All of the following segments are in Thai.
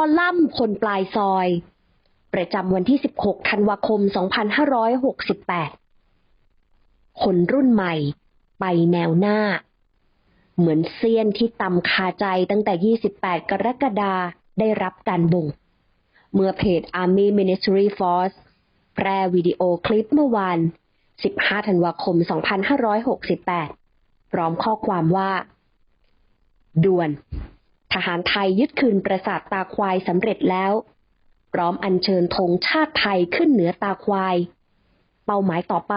อลัมน์คนปลายซอย ประจำวันที่ 16 ธันวาคม 2568 คนรุ่นใหม่ไปแนวหน้า เหมือนเซียนที่ตำคาใจตั้งแต่ 28 กรกฎาได้รับการบ่ง เมื่อเพจ Army Military Force แพร่วิดีโอคลิปเมื่อวาน 15 ธันวาคม 2568 พร้อมข้อความว่า ด่วน ทหารไทยยึดคืนปราสาทตาควายสำเร็จแล้ว พร้อมอัญเชิญธงชาติไทยขึ้นเหนือตาควาย เป้าหมายต่อไป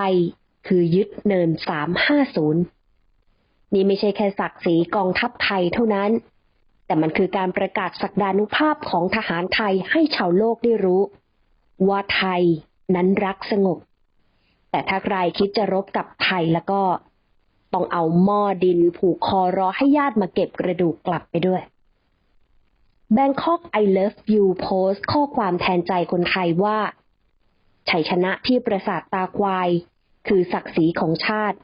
คือยึดเนิน 350 นี่ไม่ใช่แค่ศักดิ์ศรีกองทัพไทยเท่านั้น แต่มันคือการประกาศศักดานุภาพของทหารไทยให้ชาวโลกได้รู้ ว่าไทยนั้นรักสงบ แต่ถ้าใครคิดจะรบกับไทยแล้วก็ ต้องเอาหม้อดินผูกคอรอให้ญาติมาเก็บกระดูกกลับไปด้วย Bangkok I Love You โพสต์ข้อความแทนใจคนไทยว่า ชัยชนะที่ประสาทตาควาย คือศักดิ์ศรีของชาติ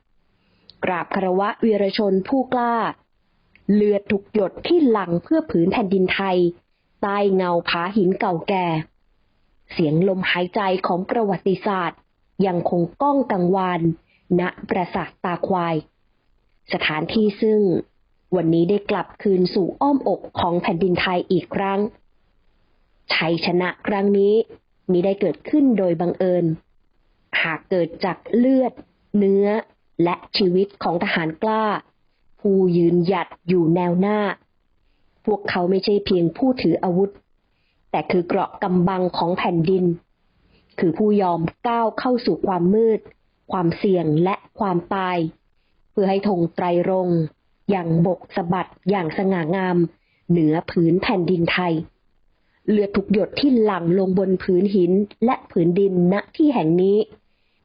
กราบคารวะวีรชนผู้กล้า เลือดทุกหยดที่หลั่งเพื่อผืนแผ่นดินไทย ใต้เงาผาหินเก่าแก่ เสียงลมหายใจของประวัติศาสตร์ ยังคงก้องกังวานณปราสาทตาควาย สถานที่ซึ่ง วันนี้ได้กลับคืนสู่อ้อมอกของแผ่นดินไทยอีกครั้ง ชัยชนะครั้งนี้มิได้เกิดขึ้นโดยบังเอิญ หากเกิดจากเลือด เนื้อ และชีวิตของทหารกล้า ผู้ยืนหยัดอยู่แนวหน้า พวกเขาไม่ใช่เพียงผู้ถืออาวุธ แต่คือเกราะกำบังของแผ่นดิน คือผู้ยอมก้าวเข้าสู่ความมืด ความเสี่ยงและความตาย เพื่อให้ธงไตรรง อย่างบกสะบัดอย่างสง่างาม เหนือผืนแผ่นดินไทย เลือดทุกหยดที่หลั่งลงบนผืนหินและผืนดินณที่แห่งนี้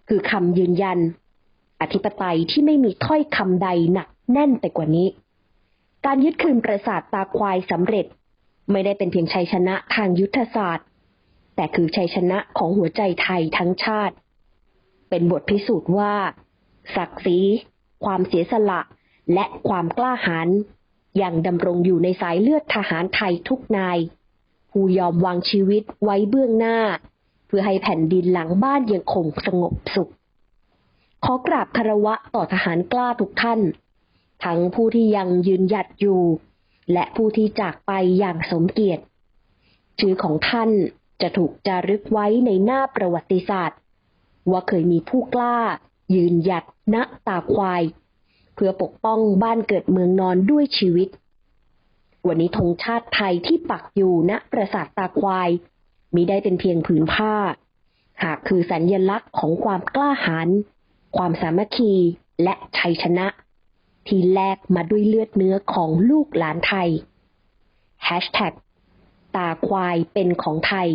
คือคำยืนยัน อธิปไตยที่ไม่มีถ้อยคำใดหนักแน่นไปกว่านี้ การยึดคืนปราสาทตาควายสำเร็จ ไม่ได้เป็นเพียงชัยชนะทางยุทธศาสตร์ แต่คือชัยชนะของหัวใจไทยทั้งชาติ เป็นบทพิสูจน์ว่าศักดิ์ศรีความเสียสละ และความกล้าหาญยังดำรงอยู่ในสายเลือดทหารไทยทุกนาย ผู้ยอมวางชีวิตไว้เบื้องหน้า เพื่อให้แผ่นดินหลังบ้านยังคงสงบสุข ขอกราบคารวะต่อทหารกล้าทุกท่าน ทั้งผู้ที่ยังยืนหยัดอยู่ และผู้ที่จากไปอย่างสมเกียรติ ชื่อของท่านจะถูกจารึกไว้ในหน้าประวัติศาสตร์ ว่าเคยมีผู้กล้า ยืนหยัดณตาควาย เพื่อปกป้องบ้านเกิดเมืองนอนด้วยชีวิต วันนี้ธงชาติไทยที่ปักอยู่ณปราสาทตาควายมิได้เป็นเพียงผืนผ้า หากคือสัญญลักษณ์ของความกล้าหาญความสามัคคีและชัยชนะ ที่แลกมาด้วยเลือดเนื้อของลูกหลานไทย Hashtag ตาควายเป็นของไทย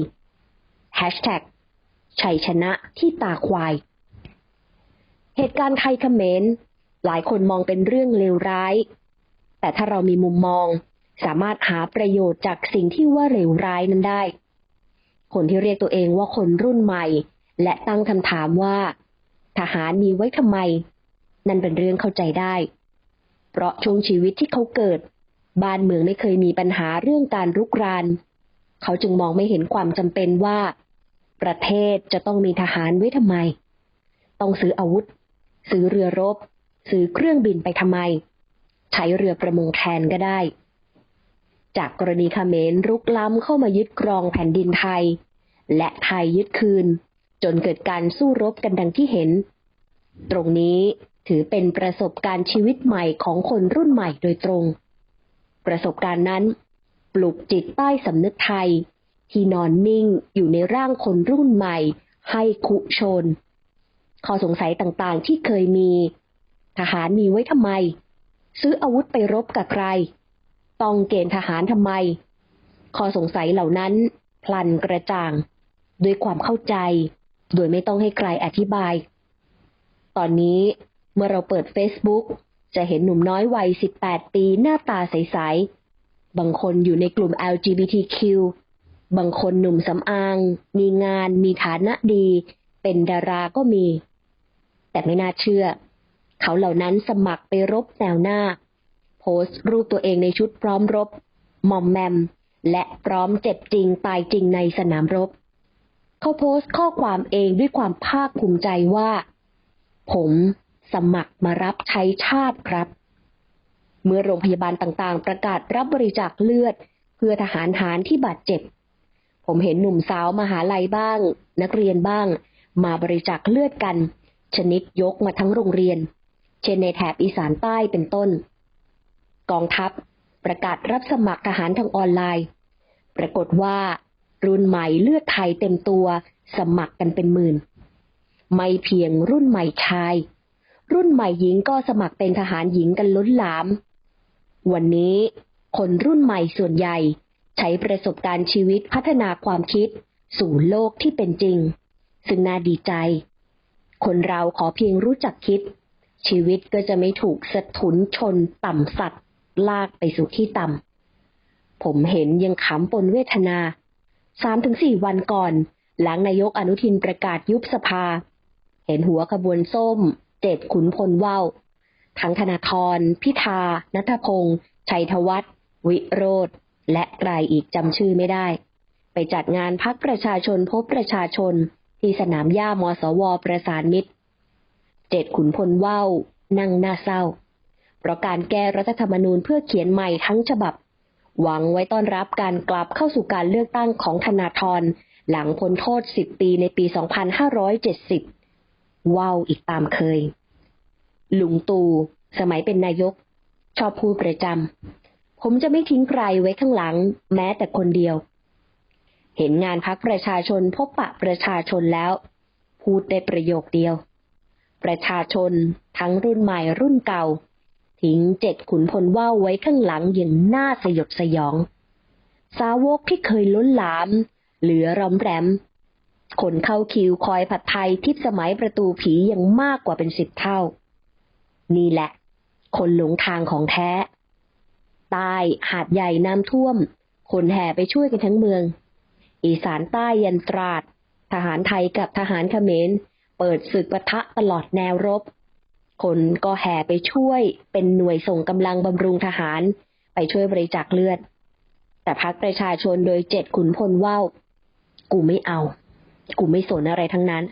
Hashtag ชัยชนะที่ตาควาย เหตุการณ์ไทยเขมร หลายคนมองเป็นเรื่องเลวร้าย แต่ถ้าเรามีมุมมอง สามารถหาประโยชน์จากสิ่งที่ว่าเลวร้ายนั้นได้ คนที่เรียกตัวเองว่าคนรุ่นใหม่ และตั้งคำถามว่า ทหารมีไว้ทำไม นั่นเป็นเรื่องเข้าใจได้ เพราะช่วงชีวิตที่เขาเกิด บ้านเมืองไม่เคยมีปัญหาเรื่องการรุกราน เขาจึงมองไม่เห็นความจำเป็นว่า ประเทศจะต้องมีทหารไว้ทำไม ต้องซื้ออาวุธ ซื้อเรือรบ ซื้อเครื่องบินไปทำไม ใช้เรือประมงแทนก็ได้ จากกรณีเขมรรุกล้ำเข้ามายึดครองแผ่นดินไทย และไทยยึดคืน จนเกิดการสู้รบกันดังที่เห็น ตรงนี้ถือเป็นประสบการณ์ชีวิตใหม่ของคนรุ่นใหม่โดยตรง ประสบการณ์นั้น ปลุกจิตใต้สำนึกไทย ที่นอนนิ่งอยู่ในร่างคนรุ่นใหม่ให้คุชน ข้อสงสัยต่างๆที่เคยมี ทหารมีไว้ทำไม ซื้ออาวุธไปรบกับใคร ต้องเกณฑ์ทหารทำไม ข้อสงสัยเหล่านั้น พลันกระจ่าง ด้วยความเข้าใจ โดยไม่ต้องให้ใครอธิบาย ตอนนี้เมื่อเราเปิด Facebook จะเห็นหนุ่มน้อยวัย 18 ปีหน้าตาใส ๆ บางคนอยู่ในกลุ่ม LGBTQ บางคนหนุ่มสำอาง มีงาน มีฐานะดี เป็นดาราก็มี แต่ไม่น่าเชื่อ เขาเหล่านั้นสมัครไปรบแนวหน้า โพสต์รูปตัวเองในชุดพร้อมรบ มอมแมม และพร้อมเจ็บจริงตายจริงในสนามรบ เขาโพสต์ข้อความเองด้วยความภาคภูมิใจว่า ผมสมัครมารับใช้ชาติครับ เมื่อโรงพยาบาลต่างๆ ประกาศรับบริจาคเลือด เพื่อทหารหารที่บาดเจ็บ ผมเห็นหนุ่มสาวมหาลัยบ้าง นักเรียนบ้าง มาบริจาคเลือดกัน ชนิดยกมาทั้งโรงเรียน เช่นในแถบอีสานใต้เป็นต้น กองทัพประกาศรับสมัครทหารทางออนไลน์ ปรากฏว่า รุ่นใหม่เลือดไทยเต็มตัวสมัครกันเป็นหมื่น ไม่เพียงรุ่นใหม่ชาย รุ่นใหม่หญิงก็สมัครเป็นทหารหญิงกันล้นหลาม วันนี้คนรุ่นใหม่ส่วนใหญ่ ใช้ประสบการณ์ชีวิตพัฒนาความคิด สู่โลกที่เป็นจริง ซึ่งน่าดีใจ คนเราขอเพียงรู้จักคิด ชีวิตก็จะไม่ถูกสะทุนชนต่ำสัตว์ลากไปสู่ที่ต่ำ ผมเห็นยังขำปนเวทนา สามถึงสี่วันก่อน หลังนายกอนุทินประกาศยุบสภา เห็นหัวขบวนส้ม เจ็ดขุนพลว่าวทั้งธนาธร พิธา นัทพงศ์ ชัยธวัฒน์ วิโรธ และใครอีกจำชื่อไม่ได้ ไปจัดงานพักประชาชนพบประชาชน ที่สนามหญ้ามสวประสานมิตร เจ็ดขุนพลว่าวนั่งหน้าเศร้า เพราะการแก้รัฐธรรมนูญเพื่อเขียนใหม่ทั้งฉบับ หวังไว้ต้อนรับการกลับเข้าสู่การเลือกตั้งของธนาธรหลังพ้นโทษ 10 ปีในปี 2570 ว้าวอีกตามเคย ลุงตู่สมัยเป็นนายก ชอบพูดประจำ ผมจะไม่ทิ้งใครไว้ข้างหลัง แม้แต่คนเดียว เห็นงานพักประชาชนพบปะประชาชนแล้ว พูดได้ประโยคเดียว ประชาชน ทั้งรุ่นใหม่รุ่นเก่า ทิ้งเจ็ดขุนพลว่าวไว้ข้างหลังอย่างน่าสยดสยอง สาวกที่เคยล้นหลาม เหลือรอมแรม คนเข้าคิวคอยผัดไทยทิพสมัยประตูผียังมากกว่าเป็นสิบเท่า นี่แหละ คนหลงทางของแท้ ใต้หาดใหญ่น้ำท่วม คนแห่ไปช่วยกันทั้งเมือง อีสานใต้ยันตราด ทหารไทยกับทหารเขมร เปิดศึกปะทะตลอดแนวรบ คนก็แห่ไปช่วยเป็นหน่วยส่งกำลังบำรุงทหาร ไปช่วยบริจาคเลือด แต่พักประชาชนโดยเจ็ดขุนพลว่าวกูไม่เอา กูไม่สนอะไรทั้งนั้น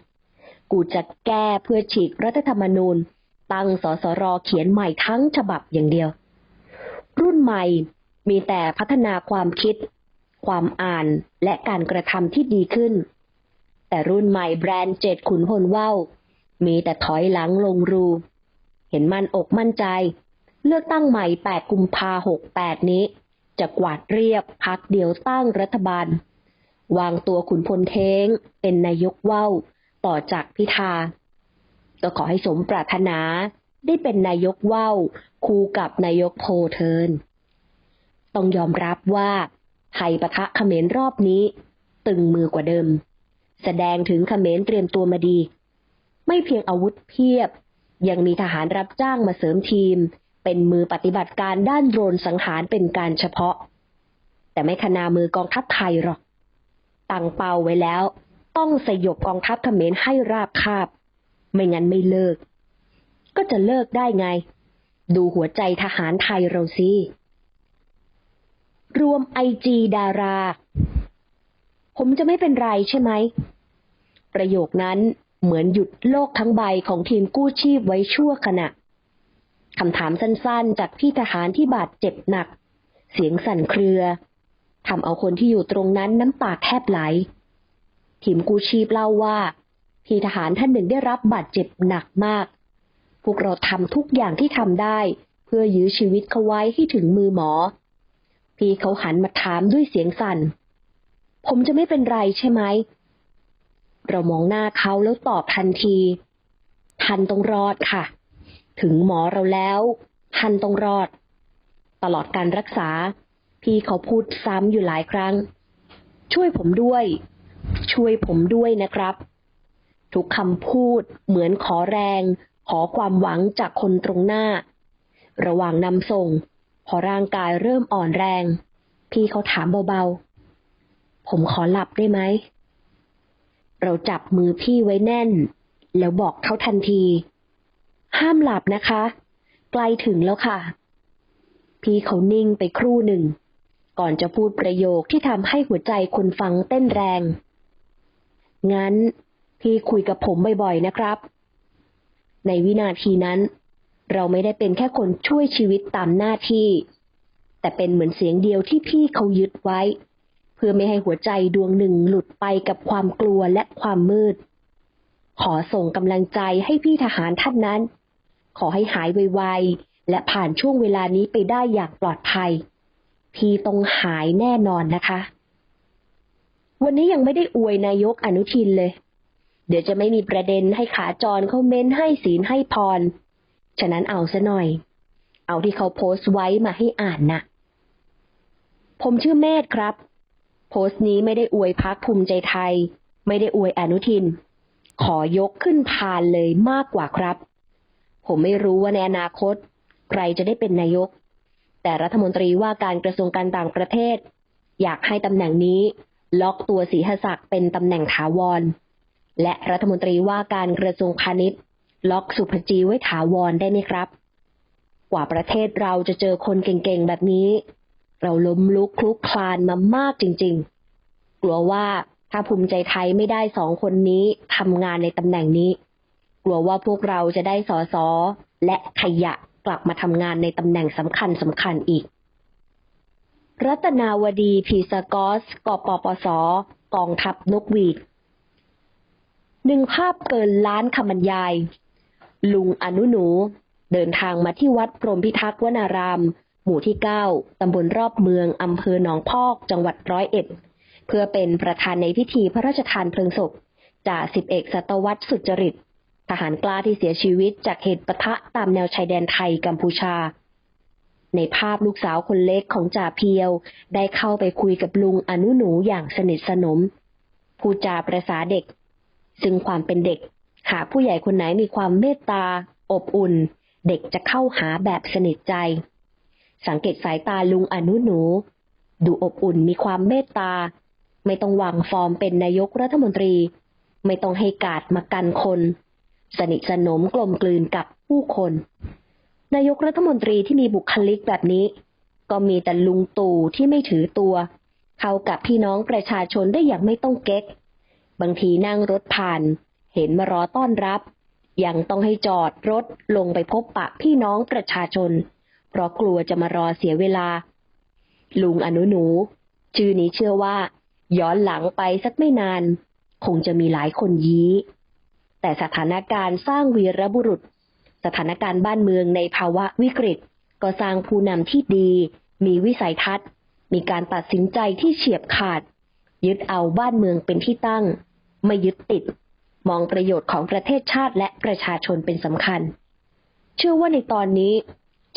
กูจะแก้เพื่อฉีกรัฐธรรมนูญ ตั้งสสรเขียนใหม่ทั้งฉบับอย่างเดียว รุ่นใหม่มีแต่พัฒนาความคิด ความอ่านและการกระทำที่ดีขึ้น แต่รุ่นใหม่แบรนด์เจ็ดขุนพลว่าวมีแต่ถอยหลังลงรู เห็นมั่นอกมั่นใจ เลือกตั้งใหม่ 8 กุมภาหกแปดนี้ จะกวาดเรียบพักเดียวตั้งรัฐบาล วางตัวขุนพลเทงเป็นนายกว่าวต่อจากพิธาก็ขอให้สมปรารถนาได้เป็นนายกว่าวคู่กับนายกโพเทิน ต้องยอมรับว่าไทยปะทะเขมรรอบนี้ ตึงมือกว่าเดิม แสดงถึงขเขมรเตรียมตัวมาดี ไม่เพียงอาวุธเพียบ ยังมีทหารรับจ้างมาเสริมทีม เป็นมือปฏิบัติการด้านโดรนสังหารเป็นการเฉพาะ แต่ไม่ขนามือกองทัพไทยหรอก ตั้งเป้าไว้แล้ว ต้องสยบกองทัพเขมรให้ราบคาบ ไม่งั้นไม่เลิก ก็จะเลิกได้ไง ดูหัวใจทหารไทยเราสิรวมไอจีดารา ผมจะไม่เป็นไรใช่ไหม ประโยคนั้นเหมือนหยุดโลกทั้งใบของทีมกู้ชีพไว้ชั่วขณะคำถามสั้นๆ จากพี่ทหารที่บาดเจ็บหนัก เสียงสั่นเครือทำเอาคนที่อยู่ตรงนั้นน้ำตาแทบไหล ทีมกู้ชีพเล่าว่า พี่ทหารท่านหนึ่งได้รับบาดเจ็บหนักมาก พวกเราทำทุกอย่างที่ทำได้ เพื่อยื้อชีวิตเขาไว้ให้ถึงมือหมอ พี่เขาหันมาถามด้วยเสียงสั่น ผมจะไม่เป็นไรใช่ไหม เรามองหน้าเขาแล้วตอบทันที ทันต้องรอดค่ะ ถึงหมอเราแล้ว ทันต้องรอด ตลอดการรักษา พี่เขาพูดซ้ำอยู่หลายครั้ง ช่วยผมด้วย ช่วยผมด้วยนะครับ ทุกคำพูดเหมือนขอแรง ขอความหวังจากคนตรงหน้า ระหว่างนำส่ง พอร่างกายเริ่มอ่อนแรง พี่เขาถามเบาๆ ผมขอหลับได้ไหม เราจับมือพี่ไว้แน่น แล้วบอกเขาทันที ห้ามหลับนะคะใกล้ถึงแล้วค่ะ พี่เขานิ่งไปครู่หนึ่ง ก่อนจะพูดประโยคที่ทำให้หัวใจคนฟังเต้นแรง งั้น พี่คุยกับผมบ่อยๆนะครับ ในวินาทีนั้น เราไม่ได้เป็นแค่คนช่วยชีวิตตามหน้าที่ แต่เป็นเหมือนเสียงเดียวที่พี่เขายึดไว้ พื่อไม่ให้หัวใจดวงหนึ่งหลุดไปกับความกลัวและความมืด ขอส่งกำลังใจให้พี่ทหารท่านนั้น ขอให้หายไวๆ และผ่านช่วงเวลานี้ไปได้อย่างปลอดภัย พี่ต้องหายแน่นอนนะคะ วันนี้ยังไม่ได้อวยนายกอนุทินเลย เดี๋ยวจะไม่มีประเด็นให้ขาจรเขาเม้นให้ศีลให้พร ฉะนั้นเอาซะหน่อย เอาที่เขาโพสต์ไว้มาให้อ่านนะผมชื่อเมธครับ โพสต์นี้ไม่ได้อวยพักภูมิใจไทย ไม่ได้อวยอนุทิน ขอยกขึ้นพานเลยมากกว่าครับ ผมไม่รู้ว่าในอนาคต ใครจะได้เป็นนายก แต่รัฐมนตรีว่าการกระทรวงการต่างประเทศ อยากให้ตำแหน่งนี้ล็อกตัวสีหศักดิ์เป็นตำแหน่งถาวร และรัฐมนตรีว่าการกระทรวงพาณิชย์ ล็อกสุภจีไว้ถาวรได้ไหมครับ กว่าประเทศเราจะเจอคนเก่งๆแบบนี้ เราล้มลุกคลุกคลานมามากจริง ๆ กลัวว่าถ้าภูมิใจไทยไม่ได้สองคนนี้ทำงานในตำแหน่งนี้ กลัวว่าพวกเราจะได้สอสอและขยะกลับมาทำงานในตำแหน่งสำคัญสำคัญอีก รัตนาวดีพีสกอสกปปสกองทัพนกหวีดหนึ่งภาพเกินล้านคำบรรยาย ลุงอนุหนูเดินทางมาที่วัดพรมพิทักษ์วนาราม หมู่ที่ 9 ตำบลรอบเมือง อำเภอหนองพอก จังหวัดร้อยเอ็ด เพื่อเป็นประธานในพิธีพระราชทานเพลิงศพจ่าสิบเอกสัตวัตสุจริต ทหารกล้าที่เสียชีวิตจากเหตุปะทะตามแนวชายแดนไทยกัมพูชา ในภาพลูกสาวคนเล็กของจ่าเพียว ได้เข้าไปคุยกับลุงอนุหนูอย่างสนิทสนมพูดจาประษาเด็ก ซึ่งความเป็นเด็ก หากผู้ใหญ่คนไหนมีความเมตตา อบอุ่น เด็กจะเข้าหาแบบสนิทใจ สังเกตสายตาลุงอนุหนู ดูอบอุ่นมีความเมตตา ไม่ต้องวางฟอร์มเป็นนายกรัฐมนตรี ไม่ต้องให้กาดมากันคน สนิทสนมกลมกลืนกับผู้คน นายกรัฐมนตรีที่มีบุคลิกแบบนี้ ก็มีแต่ลุงตู่ที่ไม่ถือตัว เข้ากับพี่น้องประชาชนได้อย่างไม่ต้องเก๊ก บางทีนั่งรถผ่าน เห็นมารอต้อนรับยังต้องให้จอดรถลงไปพบปะพี่น้องประชาชน เพราะกลัวจะมารอเสียเวลา ลุงอนุหนู ชื่อนี้เชื่อว่า ย้อนหลังไปสักไม่นาน คงจะมีหลายคนยี้ แต่สถานการณ์สร้างวีรบุรุษ สถานการณ์บ้านเมืองในภาวะวิกฤต ก็สร้างผู้นำที่ดี มีวิสัยทัศน์ มีการตัดสินใจที่เฉียบขาด ยึดเอาบ้านเมืองเป็นที่ตั้ง ไม่ยึดติด มองประโยชน์ของประเทศชาติและประชาชนเป็นสำคัญ เชื่อว่าในตอนนี้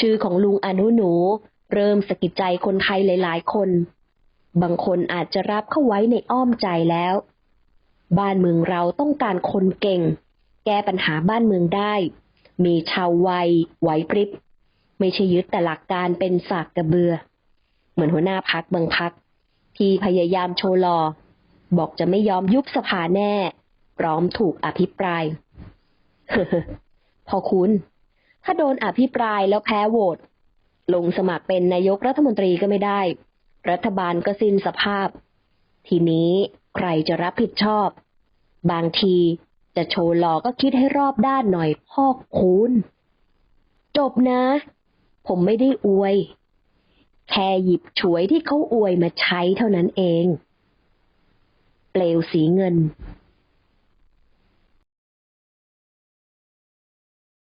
ชื่อของลุงอนุหนู เริ่มสะกิดใจคนไทยหลาย ๆ คน บางคนอาจจะรับเข้าไว้ในอ้อมใจแล้ว บ้านเมืองเราต้องการคนเก่ง แก้ปัญหาบ้านเมืองได้ มีชาววัยไหวพริบ ไม่ใช่ยึดแต่หลักการเป็นสากกระเบือ เหมือนหัวหน้าพักบางพัก ที่พยายามโชว์หลอ บอกจะไม่ยอมยุบสภาแน่ พร้อมถูกอภิปราย พอคุณ ถ้าโดนอภิปรายแล้วแพ้โหวตลงสมัครเป็นนายกรัฐมนตรีก็ไม่ได้ รัฐบาลก็สิ้นสภาพ ทีนี้ใครจะรับผิดชอบ บางทีจะโชว์หลอก็คิดให้รอบด้านหน่อยพ่อคุณจบนะ ผมไม่ได้อวย แค่หยิบฉวยที่เขาอวยมาใช้เท่านั้นเอง เปลวสีเงิน